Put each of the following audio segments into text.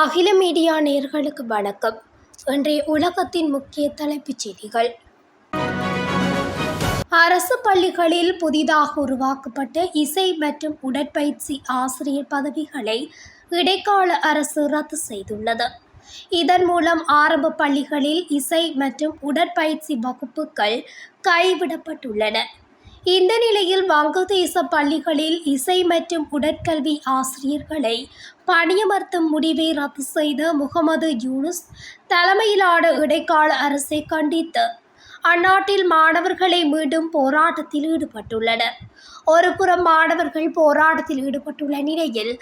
அகில மீடியா நேர்களுக்கு வணக்கம். இன்றைய உலகத்தின் முக்கிய தலைப்புச் செய்திகள். அரசு பள்ளிகளில் புதிதாக உருவாக்கப்பட்ட இசை மற்றும் உடற்பயிற்சி ஆசிரியர் பதவிகளை இடைக்கால அரசு ரத்து செய்துள்ளது. இதன் மூலம் ஆரம்ப பள்ளிகளில் இசை மற்றும் உடற்பயிற்சி வகுப்புகள் கைவிடப்பட்டுள்ளன. இந்த நிலையில் வங்கதேச பள்ளிகளில் இசை மற்றும் உடற்கல்வி ஆசிரியர்களை பணியமர்த்தும் முடிவை ரத்து செய்த முகமது யூனுஸ் தலைமையிலான இடைக்கால அரசை கண்டித்து அந்நாட்டில் மாணவர்களை மீண்டும் போராட்டத்தில் ஈடுபட்டுள்ளனர். ஒருபுறம் மாணவர்கள் போராட்டத்தில் ஈடுபட்டுள்ள நிலையில்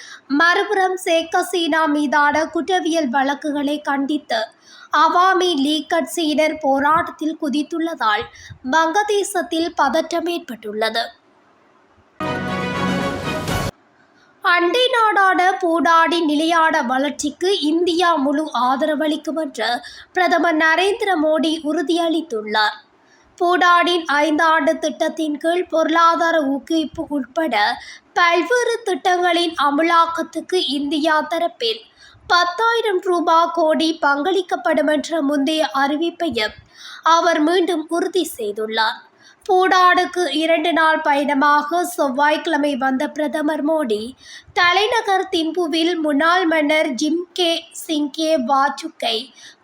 மறுபுறம் ஷேக் ஹசீனா மீதான குற்றவியல் வழக்குகளை கண்டித்து அவாமி லீக் கட்சியினர் போராட்டத்தில் குதித்துள்ளதால் வங்கதேசத்தில் பதற்றம் ஏற்பட்டுள்ளது. அண்டை நாடான பூடாடி நிலையான வளர்ச்சிக்கு இந்தியா முழு ஆதரவளிக்கும் என்று பிரதமர் நரேந்திர மோடி உறுதியளித்துள்ளார். பூடானின் ஐந்தாண்டு திட்டத்தின் கீழ் பொருளாதார ஊக்குவிப்பு உட்பட பல்வேறு திட்டங்களின் அமலாக்கத்துக்கு இந்தியா தரப்பில் பத்தாயிரம் ரூபாய் கோடி பங்களிக்கப்படும் என்ற முந்தைய அறிவிப்பையும் அவர் மீண்டும் உறுதி செய்துள்ளார். பூடாடுக்கு இரண்டு நாள் பயணமாக செவ்வாய்க்கிழமை வந்த பிரதமர் மோடி தலைநகர் திம்புவில் முன்னாள் மன்னர் ஜிம் கே சிங்கே வாஜுக்கை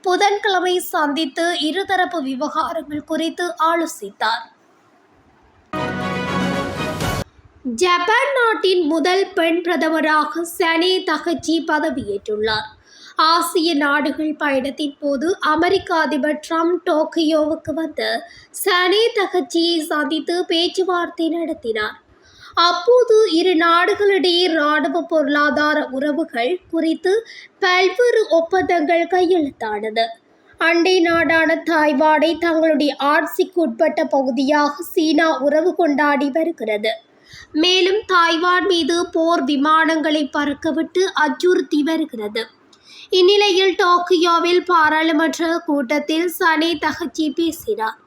புதன்கிழமை சந்தித்து இருதரப்பு விவகாரங்கள் குறித்து ஆலோசித்தார். ஜப்பான் நாட்டின் முதல் பெண் பிரதமராக சனே தகச்சி பதவியேற்றுள்ளார். ஆசிய நாடுகள் பயணத்தின் போது அமெரிக்க அதிபர் ட்ரம்ப் டோக்கியோவுக்கு வந்து சனே தகச்சியை சந்தித்து பேச்சுவார்த்தை நடத்தினார். அப்போது இரு நாடுகளிடையே இராணுவ பொருளாதார உறவுகள் குறித்து பல்வேறு ஒப்பந்தங்கள் கையெழுத்தானது. அண்டை நாடான தாய்வானை தங்களுடைய ஆட்சிக்கு உட்பட்ட பகுதியாக சீனா உறவு கொண்டாடி வருகிறது. மேலும் தாய்வான் மீது போர் விமானங்களை பறக்கவிட்டு அச்சுறுத்தி வருகிறது. இந்நிலையில் டோக்கியோவில் பாராளுமன்ற கூட்டத்தில் சனி தகச்சி பேசினார்.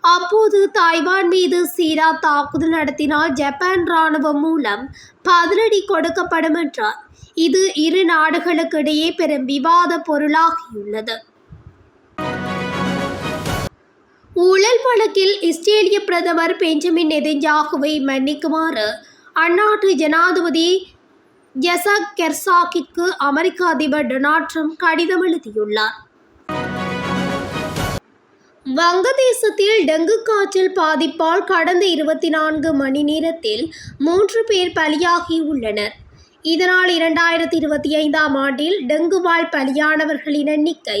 அப்போது தாய்வான் மீது சீனா தாக்குதல் நடத்தினால் ஜப்பான் இராணுவம் மூலம் பதிலடி கொடுக்கப்படும் என்றார். இது இரு நாடுகளுக்கிடையே பெரும் விவாத பொருளாகியுள்ளது. ஊழல் வழக்கில் இஸ்ரேலிய பிரதமர் பெஞ்சமின் நெதஞ்சாகுவை மன்னிக்குமாறு அந்நாட்டு ஜனாதிபதி ஜெசக் கெர்சாக்கிற்கு அமெரிக்க அதிபர் டொனால்ட் ட்ரம்ப் கடிதம் எழுதியுள்ளார். வங்கதேசத்தில் டெங்கு காய்ச்சல் பாதிப்பால் கடந்த இருபத்தி நான்கு மணி நேரத்தில் மூன்று பேர் பலியாகி உள்ளனர். இதனால் இரண்டாயிரத்தி இருபத்தி ஐந்தாம் ஆண்டில் டெங்குவால் பலியானவர்களின் எண்ணிக்கை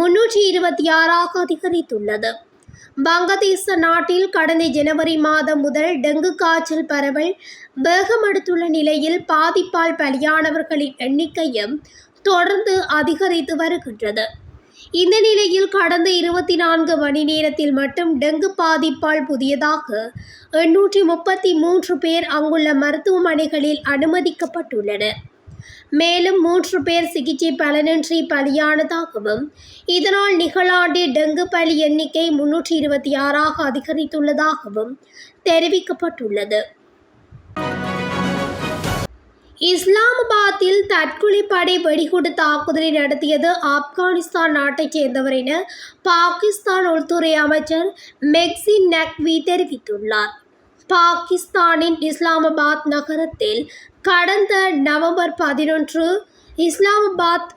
முன்னூற்றி இருபத்தி ஆறாக அதிகரித்துள்ளது. வங்கதேச நாட்டில் கடந்த ஜனவரி மாதம் முதல் டெங்கு காய்ச்சல் பரவல் வேகமெடுத்துள்ள நிலையில் பாதிப்பால் பலியானவர்களின் எண்ணிக்கையும் தொடர்ந்து அதிகரித்து வருகின்றது. இந்த நிலையில் கடந்த இருபத்தி நான்கு மணி நேரத்தில் மட்டும் டெங்கு பாதிப்பால் புதியதாக எண்ணூற்றி முப்பத்தி மூன்று பேர் அங்குள்ள மருத்துவமனைகளில் அனுமதிக்கப்பட்டுள்ளனர். மேலும் மூன்று பேர் சிகிச்சை பலனின்றி பலியானதாகவும் இதனால் நிகழாண்டில் டெங்கு பலி எண்ணிக்கை முன்னூற்றி இருபத்தி ஆறாக அதிகரித்துள்ளதாகவும் தெரிவிக்கப்பட்டுள்ளது. இஸ்லாமாபாத்தில் தற்கொலைப்படை வெடிகுண்டு தாக்குதலை நடத்தியது ஆப்கானிஸ்தான் நாட்டைச் சேர்ந்தவர் என பாகிஸ்தான் உள்துறை அமைச்சர் மெக்சி நக்வி தெரிவித்துள்ளார். பாகிஸ்தானின் இஸ்லாமாபாத் நகரத்தில் கடந்த நவம்பர் பதினொன்று இஸ்லாமாபாத்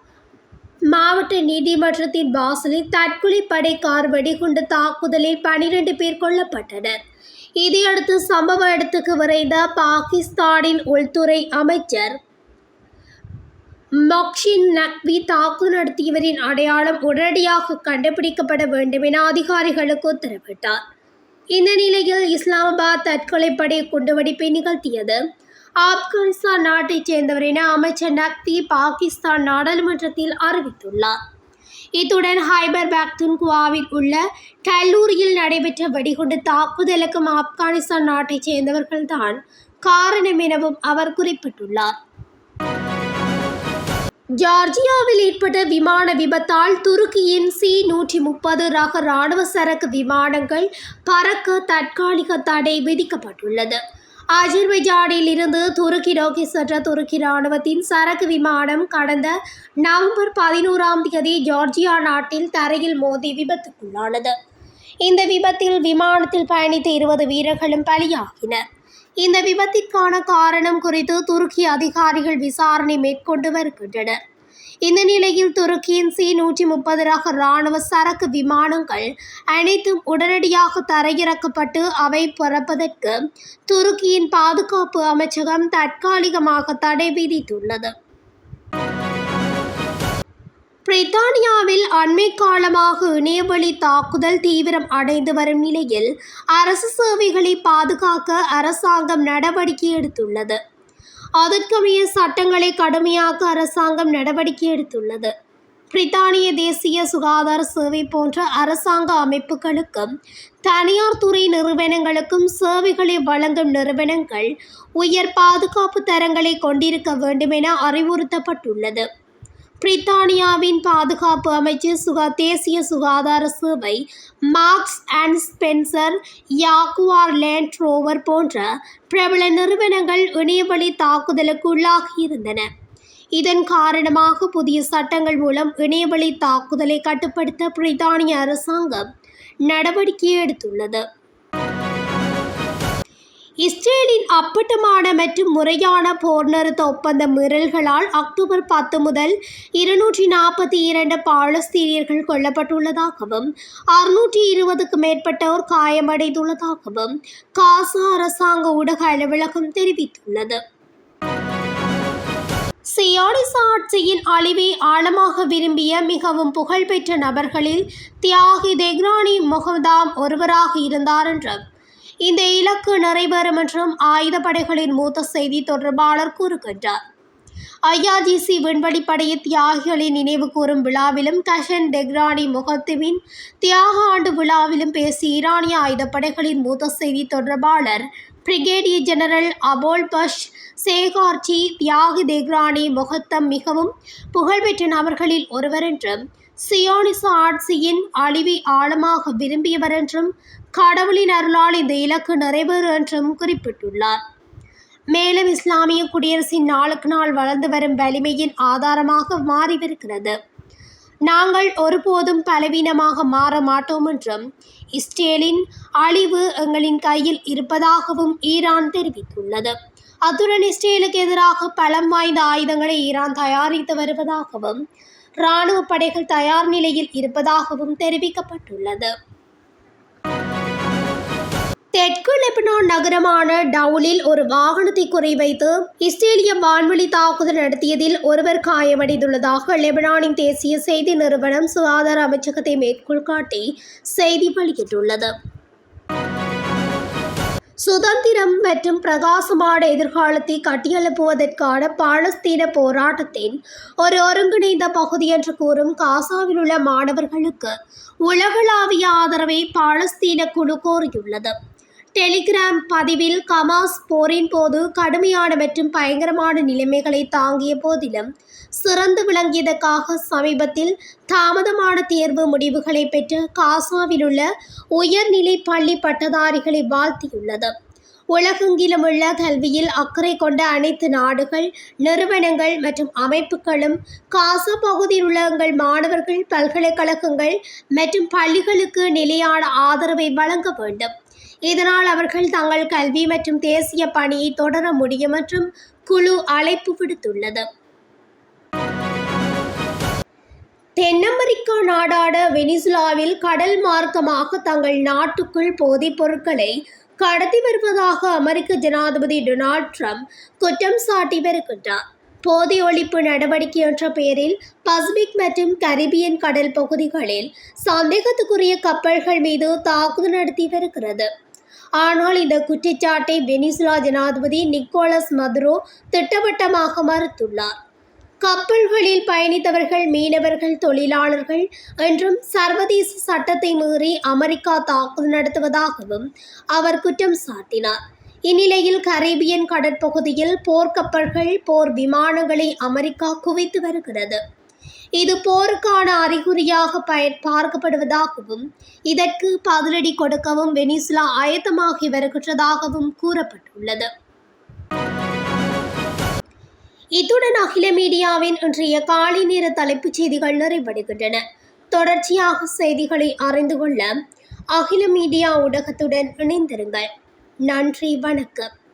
மாவட்ட நீதிமன்றத்தின் வாசலில் தற்கொலை படை கார் வெடிகுண்டு தாக்குதலில் பனிரெண்டு பேர் கொல்லப்பட்டனர். இதையடுத்து சம்பவ இடத்துக்கு விரைந்த பாகிஸ்தானின் உள்துறை அமைச்சர் மொக்ஷின் நக்வி தாக்குதல் நடத்தியவரின் அடையாளம் உடனடியாக கண்டுபிடிக்கப்பட வேண்டும் என அதிகாரிகளுக்கு உத்தரவிட்டார். இந்த நிலையில் இஸ்லாமாபாத் தற்கொலைப்படை குண்டுவெடிப்பை நிகழ்த்தியது. ஆப்கானிஸ்தான் நாட்டைச் சேர்ந்தவர் என அமைச்சர் நக்தி பாகிஸ்தான் நாடாளுமன்றத்தில் அறிவித்துள்ளார். இத்துடன் ஹைபர் பாக்துன்குவாவில் உள்ள கல்லூரியில் நடைபெற்ற வெடிகுண்டு தாக்குதலுக்கும் ஆப்கானிஸ்தான் நாட்டைச் சேர்ந்தவர்கள்தான் காரணம் எனவும் அவர் குறிப்பிட்டுள்ளார். ஜார்ஜியாவில் ஏற்பட்ட விமான விபத்தால் துருக்கியின் சி நூற்றி முப்பது ரக இராணுவ சரக்கு விமானங்கள் பறக்க தற்காலிக தடை விதிக்கப்பட்டுள்ளது. அஜர்பைஜானில் இருந்து துருக்கி நோக்கி சென்ற துருக்கி ராணுவத்தின் சரக்கு விமானம் கடந்த நவம்பர் பதினோராம் தேதி ஜார்ஜியா நாட்டில் தரையில் மோதி விபத்துக்குள்ளானது. இந்த விபத்தில் விமானத்தில் பயணித்த இருபது வீரர்களும் பலியாகினர். இந்த விபத்திற்கான காரணம் குறித்து துருக்கி அதிகாரிகள் விசாரணை மேற்கொண்டு வருகின்றனர். இந்த நிலையில் துருக்கியின் சி நூற்றி முப்பது ரக இராணுவ சரக்கு விமானங்கள் அனைத்தும் உடனடியாக தரையிறக்கப்பட்டு அவை புறப்பதற்கு துருக்கியின் பாதுகாப்பு அமைச்சகம் தற்காலிகமாக தடை விதித்துள்ளது. பிரித்தானியாவில் அண்மை காலமாக இணையவழி தாக்குதல் தீவிரம் அடைந்து வரும் நிலையில் அரசு சேவைகளை பாதுகாக்க அரசாங்கம் நடவடிக்கை எடுத்துள்ளது. அதற்கமைய சட்டங்களை கடுமையாக்க அரசாங்கம் நடவடிக்கை எடுத்துள்ளது. பிரித்தானிய தேசிய சுகாதார சேவை போன்ற அரசாங்க அமைப்புகளுக்கும் தனியார் துறை நிறுவனங்களுக்கும் சேவைகளை வழங்கும் நிறுவனங்கள் உயர் பாதுகாப்பு தரங்களை கொண்டிருக்க வேண்டும் என அறிவுறுத்தப்பட்டுள்ளது. பிரித்தானியாவின் பாதுகாப்பு அமைச்சர் சுகா தேசிய சுகாதார சேவை Marks and Spencer Jaguar Land Rover போன்ற பிரபல நிறுவனங்கள் இணையவழி தாக்குதலுக்கு உள்ளாகியிருந்தன. இதன் காரணமாக புதிய சட்டங்கள் மூலம் இணையவழி தாக்குதலை கட்டுப்படுத்த பிரித்தானிய அரசாங்கம் நடவடிக்கை எடுத்துள்ளது. இஸ்ரேலின் அப்பட்டமான மற்றும் முறையான போர் நிறுத்த ஒப்பந்த மீறல்களால் அக்டோபர் பத்து முதல் இருநூற்றி நாற்பத்தி இரண்டு பாலஸ்தீனியர்கள் கொல்லப்பட்டுள்ளதாகவும் அறுநூற்றி இருபதுக்கு மேற்பட்டோர் காயமடைந்துள்ளதாகவும் காசா அரசாங்க ஊடக அலுவலகம் தெரிவித்துள்ளது. சியோனிச ஆட்சியின் அழிவை ஆழமாக விரும்பிய மிகவும் புகழ்பெற்ற நபர்களில் தியாகி தெக்ரானி முகதாம் ஒருவராக இருந்தார் என்று இந்த இலக்கு நிறைவேறும் என்றும் ஆயுதப்படைகளின் மூத்த செய்தி தொடர்பாளர் கூறுகின்றார். ஐஆர்ஜிசி விண்வெளிப்படைய தியாகிகளின் நினைவு கூறும் விழாவிலும் கஷன் டெக்ரானி முகத்துவின் தியாக ஆண்டு விழாவிலும் பேசிய ஈரானிய ஆயுதப்படைகளின் மூத்த செய்தி தொடர்பாளர் brigadier general Abolfazl Shekarchi தியாகி தெக்ரானி முகத்தம் மிகவும் புகழ்பெற்ற நபர்களில் ஒருவர் என்றும் சியோனிச ஆட்சியின் அழிவை ஆழமாக விரும்பியவர் என்றும் கடவுளின் அருளால் இந்த இலக்கு நிறைவேறும் என்றும் குறிப்பிட்டுள்ளார். மேலும் இஸ்லாமிய குடியரசின் நாளுக்கு நாள் வளர்ந்து வரும் வலிமையின் ஆதாரமாக மாறிவிருக்கிறது. நாங்கள் ஒருபோதும் பலவீனமாக மாற மாட்டோம் என்றும் இஸ்ரேலின் அழிவு எங்களின் கையில் இருப்பதாகவும் ஈரான் தெரிவித்துள்ளது. அத்துடன் இஸ்ரேலுக்கு எதிராக பலம் வாய்ந்த ஆயுதங்களை ஈரான் தயாரித்து வருவதாகவும் இராணுவ படைகள் தயார் நிலையில் இருப்பதாகவும் தெரிவிக்கப்பட்டுள்ளது. தெற்கு லெபனான் நகரமான டவுலில் ஒரு வாகனத்தை குறிவைத்து இஸ்ரேலிய வான்வெளி தாக்குதல் நடத்தியதில் ஒருவர் காயமடைந்துள்ளதாக லெபனானின் தேசிய செய்தி நிறுவனம் சுகாதார அமைச்சகத்தை மேற்கோள் காட்டி செய்தி வெளியிட்டுள்ளது. சுதந்திரம் மற்றும் பிரகாசமான எதிர்காலத்தை கட்டியெழுப்புவதற்கான பாலஸ்தீன போராட்டத்தின் ஒரு ஒருங்கிணைந்த பகுதி என்று கூறும் காசாவில் உள்ள மாணவர்களுக்கு உலகளாவிய ஆதரவை பாலஸ்தீன குழு கோரியுள்ளது. டெலிகிராம் பதிவில் கமாஸ் போரின் போது கடுமையான மற்றும் பயங்கரமான நிலைமைகளை தாங்கிய போதிலும் சிறந்து விளங்கியதற்காக சமீபத்தில் தாமதமான தேர்வு முடிவுகளை பெற்ற காசாவில் உள்ள உயர்நிலை பள்ளி பட்டதாரிகளை வாழ்த்தியுள்ளது. உலகெங்கிலும் உள்ள கல்வியில் அக்கறை கொண்ட அனைத்து நாடுகள் நிறுவனங்கள் மற்றும் அமைப்புகளும் காசா பகுதியில் உள்ள எங்கள் மாணவர்கள் பல்கலைக்கழகங்கள் மற்றும் பள்ளிகளுக்கு நிலையான ஆதரவை வழங்க வேண்டும். இதனால் அவர்கள் தங்கள் கல்வி மற்றும் தேசிய பணியை தொடர முடியும் மற்றும் குழு அழைப்பு விடுத்துள்ளது. தென் அமெரிக்கா நாடான வெனிசுலாவில் கடல் மார்க்கமாக தங்கள் நாட்டுக்குள் போதைப் பொருட்களை கடத்தி வருவதாக அமெரிக்க ஜனாதிபதி டொனால்ட் ட்ரம்ப் குற்றம் சாட்டி வருகின்றார். போதை ஒழிப்பு நடவடிக்கை என்ற பெயரில் பசிபிக் மற்றும் கரிபியன் கடல் பகுதிகளில் சந்தேகத்துக்குரிய கப்பல்கள் மீது தாக்குதல் நடத்தி வருகிறது. ஆனால் இந்த குற்றச்சாட்டை வெனிசுலா ஜனாதிபதி நிக்கோலஸ் மதுரோ திட்டவட்டமாக மறுத்துள்ளார். கப்பல்களில் பயணித்தவர்கள் மீனவர்கள் தொழிலாளர்கள் என்றும் சர்வதேச சட்டத்தை மீறி அமெரிக்கா தாக்குதல் நடத்துவதாகவும் அவர் குற்றம் சாட்டினார். இந்நிலையில் கரீபியன் கடற்பகுதியில் போர்க்கப்பல்கள் போர் விமானங்களை அமெரிக்கா குவித்து வருகிறது. இது போருக்கான அறிகுறியாக பயன் பார்க்கப்படுவதாகவும் இதற்கு பதிலடி கொடுக்கவும் வெனிசுலா ஆயத்தமாகி வருகின்றதாகவும் கூறப்பட்டுள்ளது. இத்துடன் அகில மீடியாவின் இன்றைய காலை நேர தலைப்புச் செய்திகள் நிறைவடைகின்றன. தொடர்ச்சியாக செய்திகளை அறிந்து கொள்ள அகில மீடியா ஊடகத்துடன் இணைந்திருங்கள். நன்றி வணக்கம்.